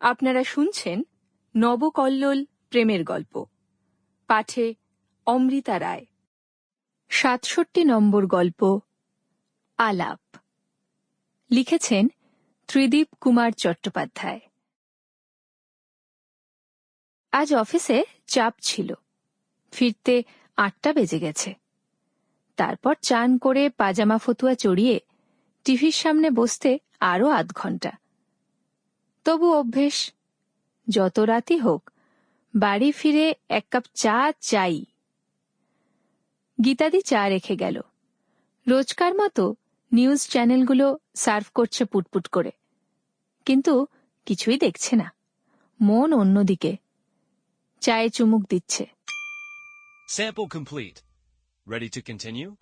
আপনারা শুনছেন নবকল্লোল প্রেমের গল্প। পাঠে অমৃতা রায়। সাতষট্টি নম্বর গল্প, আলাপ। লিখেছেন ত্রিদীপ কুমার চট্টোপাধ্যায়। আজ অফিসে চাপ ছিল। ফিরতে আটটা বেজে গেছে। তারপর চান করে পাজামা ফতুয়া চড়িয়ে টিভির সামনে বসতে আরও আধ ঘণ্টা তবু অভ্যেস, যত রাতই হোক, বাড়ি ফিরে এক কাপ চা চাই। গীতাদি চা রেখে গেল। রোজকার মতো নিউজ চ্যানেলগুলো সার্ভ করছে পুটপুট করে। কিন্তু কিছুই দেখছে না। মন অন্যদিকে। চায়ে চুমুক দিচ্ছে। Sample complete. Ready to continue?